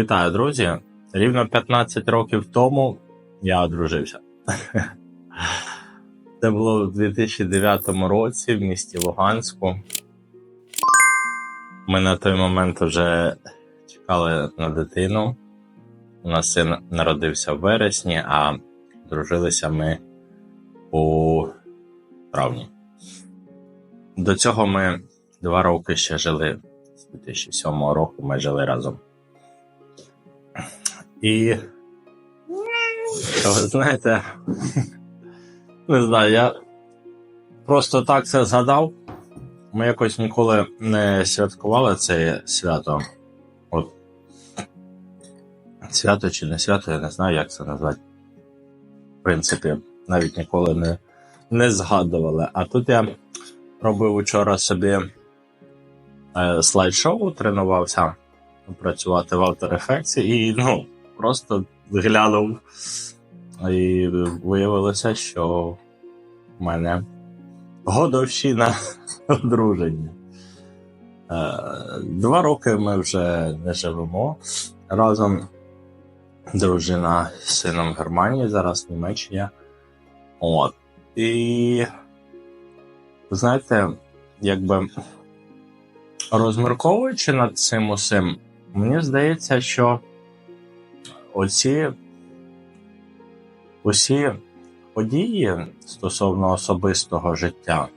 Вітаю, друзі! Рівно 15 років тому я одружився. Це було в 2009 році в місті Луганську. Ми на той момент вже чекали на дитину. У нас син народився в вересні, а дружилися ми у травні. До цього ми два роки ще жили. З 2007 року ми жили разом. І знаєте, не знаю, я просто так це згадав. Ми якось ніколи не святкували це свято. От. Свято чи не свято, я не знаю, як це назвати. В принципі, навіть ніколи не, не згадували. А тут я робив вчора собі е, слайд-шоу, тренувався працювати в After Effects і ну, просто глянув і виявилося, що в мене годовщина одруження. Е, Два роки ми вже не живемо разом. Дружина з сином Германії, зараз в Німеччині. От. І знаєте, якби розмірковуючи над цим усім, мені здається, що оці усі події стосовно особистого життя,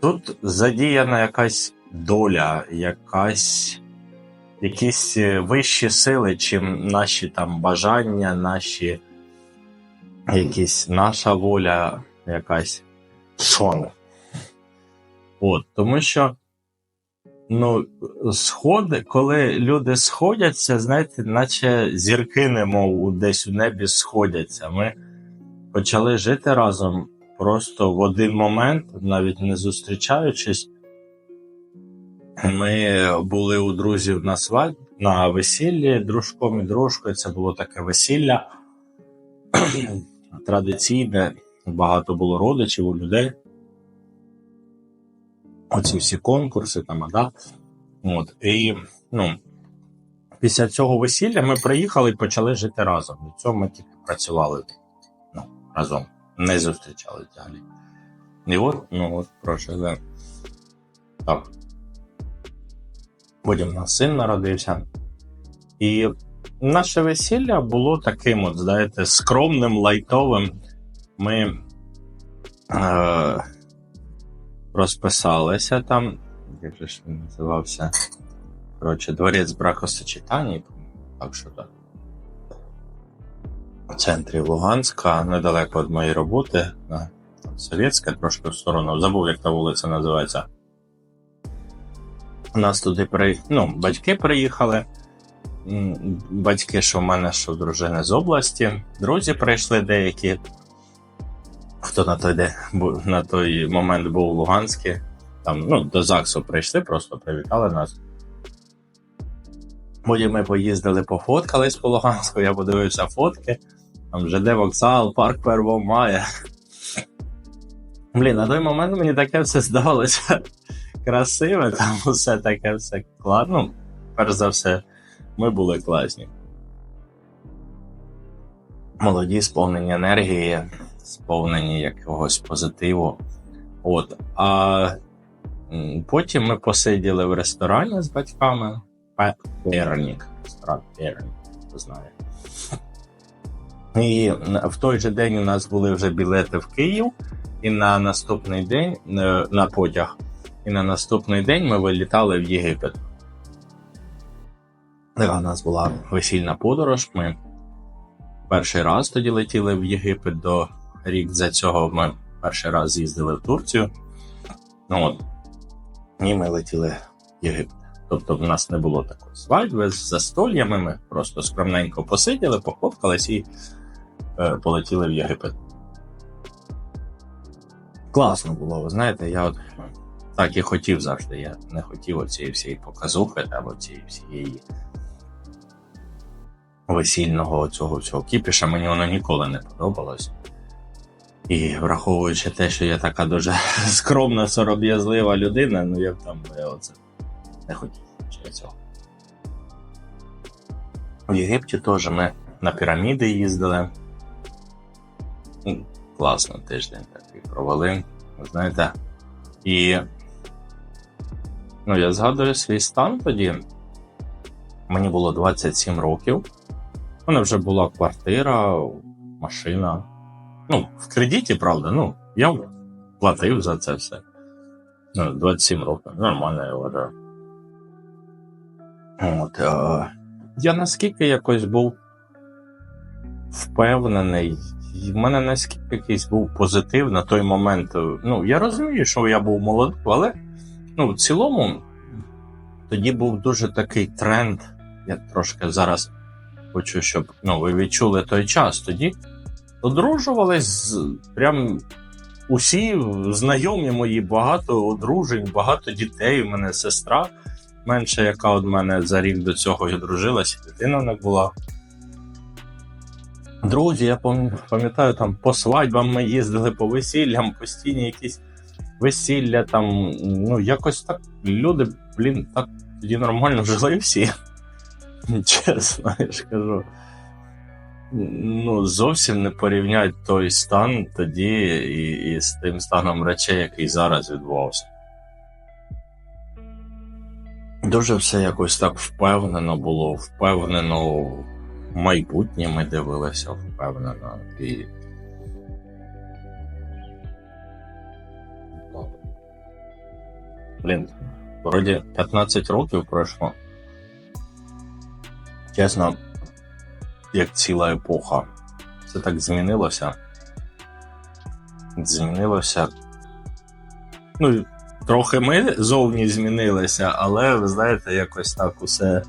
тут задіяна якась доля, якась, якісь вищі сили, чим наші там бажання, наші якісь наша воля, якась сон. От, тому що ну, сходи, коли люди сходяться, знаєте, наче зірки, немов десь у небі сходяться. Ми почали жити разом просто в один момент, навіть не зустрічаючись. Ми були у друзів на свадьбі, на весіллі дружком і дружкою. Це було таке весілля традиційне, багато було родичів у людей оці всі конкурси там, а, да? От, і ну, після цього весілля ми приїхали і почали жити разом. До цього ми тільки працювали ну, разом, не зустрічали взагалі. І от, ну от прожили. Так. Потім у нас син народився. І наше весілля було таким, от, знаєте, скромним, лайтовим. Ми. Е- розписалися там. Як же ж він називався? Коротше, дворець бракосочетання, так що так. У центрі Луганська, недалеко від моєї роботи, на Совєтська, трошки в сторону. Забув, як та вулиця називається. У нас туди при... ну, батьки приїхали. Батьки, що в мене, що в дружини з області. Друзі прийшли деякі хто на той день на той момент був у Луганську, там ну, до ЗАГСу прийшли, просто привітали нас. Потім ми поїздили, пофоткались по Луганську, я подивився фотки. Там ЖД вокзал, парк 1 мая. Блін, на той момент мені таке все здавалося красиве, там усе таке все класно. Ну, перш за все, ми були класні. Молоді, сповнені енергії сповнені якогось позитиву. От. А потім ми посиділи в ресторані з батьками. Пернік. Ресторан Пернік, хто знає. І в той же день у нас були вже білети в Київ, і на наступний день е, на потяг, і на наступний день ми вилітали в Єгипет. У нас була весільна подорож. Ми перший раз тоді летіли в Єгипет до рік за цього ми перший раз з'їздили в Турцію. Ну от, І ми летіли в Єгипет. Тобто в нас не було такої свадьби з застольями. Ми просто скромненько посиділи, пофоткались і е, полетіли в Єгипет. Класно було, ви знаєте, я от так і хотів завжди. Я не хотів оцієї всієї показухи або цієї всієї весільного цього всього кіпіша. Мені воно ніколи не подобалось. І враховуючи те, що я така дуже скромна, сором'язлива людина, ну я б там оце не хотів через цього. В Єгипті теж ми на піраміди їздили. Ну, Класно тиждень такий провели, знаєте. І ну, я згадую свій стан тоді. Мені було 27 років. У мене вже була квартира, машина. Ну, в кредиті, правда, ну, я платив за це все. Ну, 27 років, нормально, я вважаю. От, е, я наскільки якось був впевнений, в мене наскільки якийсь був позитив на той момент. Ну, я розумію, що я був молодий, але ну, в цілому тоді був дуже такий тренд. Я трошки зараз хочу, щоб ну, ви відчули той час. Тоді одружувались прям усі знайомі мої, багато одружень, багато дітей. У мене сестра менша, яка от мене за рік до цього одружилась, дитина них була. Друзі, я пам'ятаю, там по свадьбам ми їздили по весіллям, постійні якісь весілля, там, ну, якось так люди, блін, так тоді нормально жили всі. Чесно, я ж кажу. Ну, зовсім не порівнять той стан тоді і, і з тим станом речей, який зараз відбувався. Дуже все якось так впевнено було, впевнено в майбутнє ми дивилися, впевнено. І... Блін, вроді 15 років пройшло. Чесно, як ціла епоха. Це так змінилося. Змінилося. Ну, трохи ми зовні змінилися, але ви знаєте, якось так усе.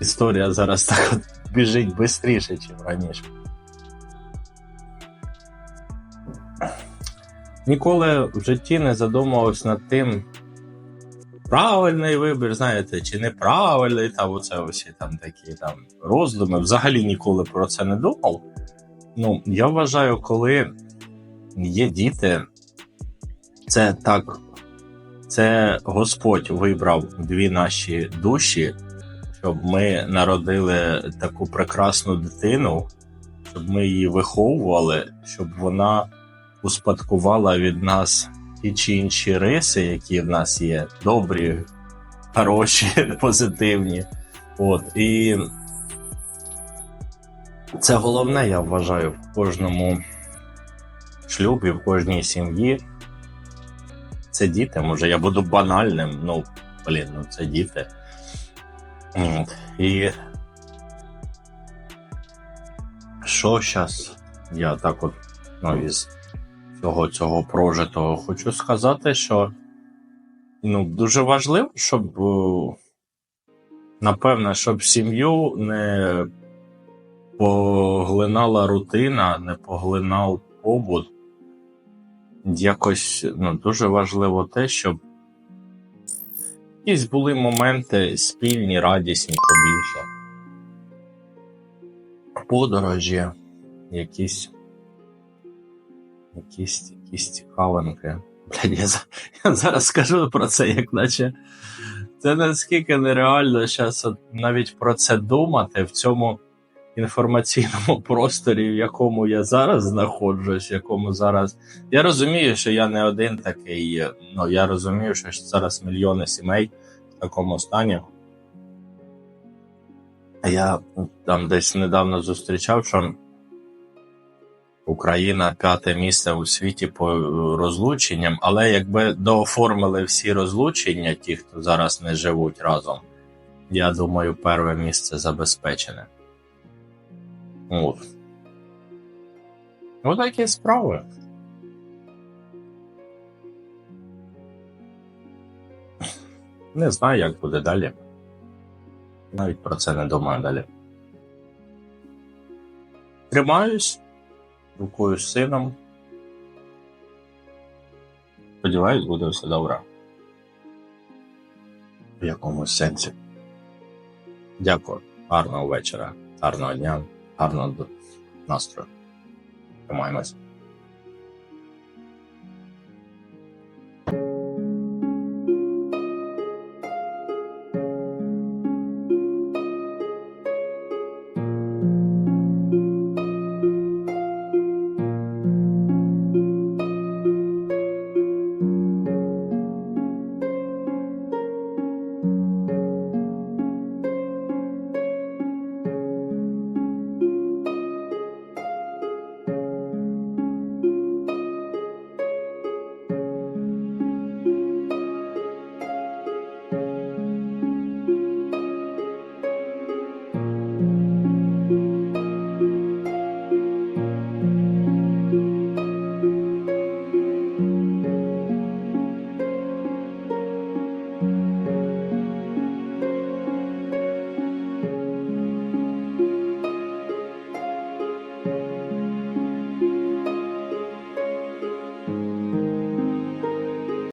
Історія зараз так біжить швидше, ніж раніше. Ніколи в житті не задумувався над тим, правильний вибір, знаєте, чи неправильний, там оце усі там такі там роздуми. Взагалі ніколи про це не думав. Ну, я вважаю, коли є діти, це так, це Господь вибрав дві наші душі, щоб ми народили таку прекрасну дитину, щоб ми її виховували, щоб вона успадкувала від нас ті чи інші риси, які в нас є, добрі, хороші, позитивні. От і це головне, я вважаю, в кожному шлюбі, в кожній сім'ї. Це діти, може, я буду банальним, ну, блін, ну це діти. І що зараз я так от ну, із всього цього прожитого хочу сказати, що ну, дуже важливо, щоб е, напевне, щоб сім'ю не поглинала рутина, не поглинав побут. Якось ну, дуже важливо те, щоб якісь були моменти спільні, радісні побільше. Подорожі, якісь якісь, якісь цікавинки. Блядь, я, я зараз скажу про це, як наче це наскільки нереально зараз навіть про це думати в цьому інформаційному просторі, в якому я зараз знаходжусь, в якому зараз. Я розумію, що я не один такий. Ну я розумію, що зараз мільйони сімей в такому стані. Я там десь недавно зустрічав, що Україна п'яте місце у світі по е, розлученням, але якби дооформили всі розлучення, ті, хто зараз не живуть разом, я думаю, перше місце забезпечене. От. Ось такі справи. Не знаю, як буде далі. Навіть про це не думаю далі. Тримаюсь рукою з сином. Сподіваюсь, буде все добре. В якомусь сенсі. Дякую. Гарного вечора, гарного дня, гарного настрою. Тримаємось.